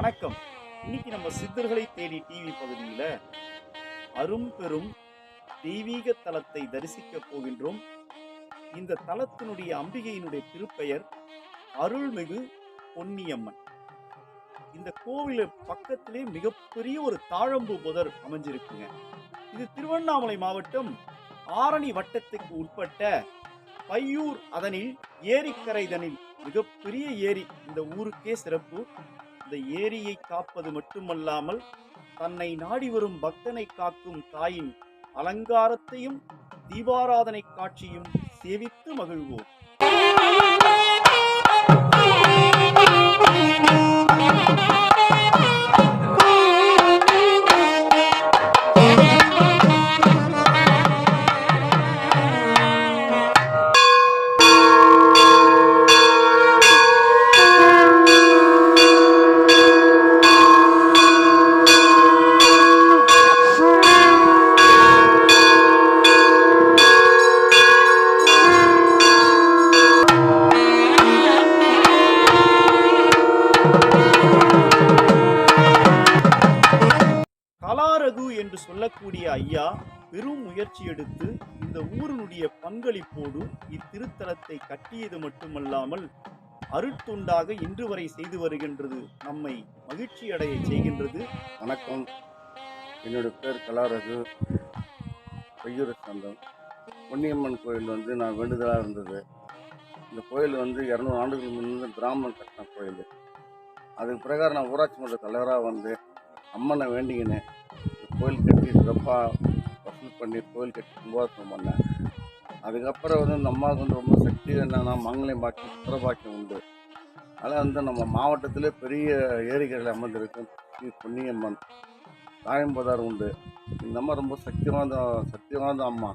வணக்கம். இன்னைக்கு நம்ம சித்தர்களை தேடி டிவி பகுதியில் அரும்பெரும் தெய்வீக தலத்தை தரிசிக்க போகின்றோம். இந்த தலத்தினுடைய அம்பிகையினுடைய திருப்பெயர் அருள்மிகு பொன்னியம்மன். இந்த கோவில பக்கத்திலே மிகப்பெரிய ஒரு தாழம்பு புதர் அமைஞ்சிருக்குங்க. இது திருவண்ணாமலை மாவட்டம் ஆரணி வட்டத்துக்கு உட்பட்ட பையூர் அதனில் ஏரிக்கரைதனில் மிகப்பெரிய ஏரி. இந்த ஊருக்கே சிறப்பு. அந்த ஏரியை காப்பது மட்டுமல்லாமல் தன்னை நாடி வரும் பக்தனை காக்கும் தாயின் அலங்காரத்தையும் தீபாராதனை காட்சியும் சேவித்து மகிழ்வோம். கலாரகு என்று சொல்லக்கூடிய ஐயா பெரும் முயற்சி எடுத்து இந்த ஊரினுடைய பங்களிப்போடு இத்திருத்தலத்தை கட்டியது மட்டுமல்லாமல் அருட்துண்டாக இன்று வரை செய்து வருகின்றது நம்மை மகிழ்ச்சி அடைய செய்கின்றது. வணக்கம். என்னோட பேர் கலாரகு பையூர சந்தம். பொன்னியம்மன் கோயில் வந்து நான் வேண்டுதலாக இருந்தது. இந்த கோயில் வந்து இரநூறு ஆண்டுகள் முன்னே பிராமணன் கட்டின கோயில். அதுக்கு பிரகாரம் நான் ஊராட்சி மன்ற தலைவராக வந்து அம்மனை வேண்டிக்கினேன். கோயில் கட்டி சிறப்பாக வசூல் பண்ணி கோயில் கட்டி கும்பாசனம் பண்ணேன் அதுக்கப்புறம் வந்து இந்த அம்மாவுக்கு வந்து ரொம்ப சக்தி என்னென்னா மங்களம் பாக்கியம் சுத்திரபாக்கியம் உண்டு. அதனால் வந்து நம்ம மாவட்டத்திலே பெரிய ஏரிகளில் அமர்ந்திருக்கும் ஸ்ரீ பொன்னியம்மன் தாயம்பதார் உண்டு. இந்த அம்மா ரொம்ப சக்தி வாய்ந்த சக்தி வாய்ந்த அம்மா.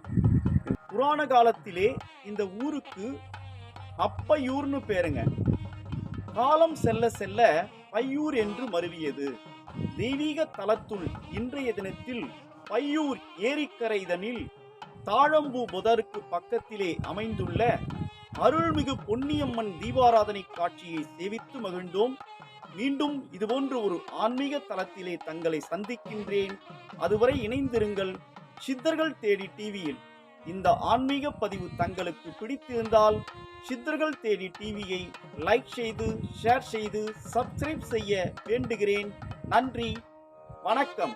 புராண காலத்திலே இந்த ஊருக்கு அப்பையூர்னு பேருங்க. காலம் செல்ல செல்ல பையூர் என்று மருவியது. தெய்வீக தலத்துள் இன்றைய தினத்தில் பையூர் ஏரிக்கரைதனில் தாழம்பூ புதருக்கு பக்கத்திலே அமைந்துள்ள அருள்மிகு பொன்னியம்மன் தீபாராதனை காட்சியை சேவித்து மகிழ்ந்தோம். மீண்டும் இதுபோன்று ஒரு ஆன்மீக தலத்திலே தங்களை சந்திக்கின்றேன். அதுவரை இணைந்திருங்கள். சித்தர்கள் தேடி டிவியில் இந்த ஆன்மீக பதிவு தங்களுக்கு பிடித்திருந்தால் சித்தர்கள் தேடி டிவியை லைக் செய்து ஷேர் செய்து சப்ஸ்கிரைப் செய்ய வேண்டுகிறேன். நன்றி. வணக்கம்.